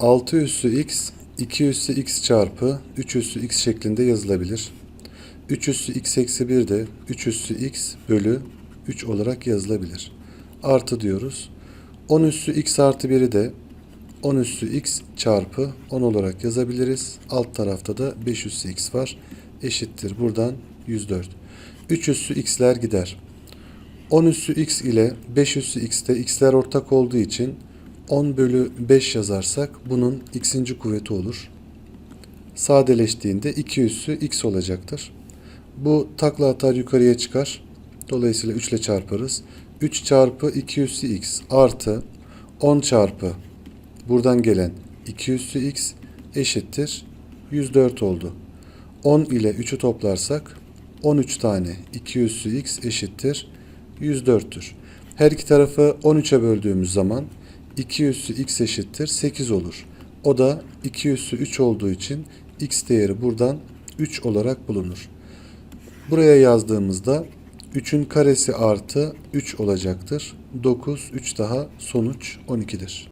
6 üssü x 2 üssü x çarpı 3 üssü x şeklinde yazılabilir. 3 üssü x eksi 1 de 3 üssü x bölü 3 olarak yazılabilir. Artı diyoruz. 10 üssü x artı 1'i de 10 üssü x çarpı 10 olarak yazabiliriz. Alt tarafta da 5 üssü x var. Eşittir. Buradan 104. 3 üssü x'ler gider. 10 üssü x ile 5 üssü x'te x'ler ortak olduğu için 10 bölü 5 yazarsak bunun x'inci kuvveti olur. Sadeleştiğinde 2 üssü x olacaktır. Bu takla atar yukarıya çıkar. Dolayısıyla 3 ile çarparız. 3 çarpı 2 üssü x artı 10 çarpı buradan gelen 2 üssü x eşittir 104 oldu. 10 ile 3'ü toplarsak 13 tane 2 üssü x eşittir 104'tür. Her iki tarafı 13'e böldüğümüz zaman 2 üssü x eşittir 8 olur. O da 2 üssü 3 olduğu için x değeri buradan 3 olarak bulunur. Buraya yazdığımızda 3'ün karesi artı 3 olacaktır. 9, 3 daha sonuç 12'dir.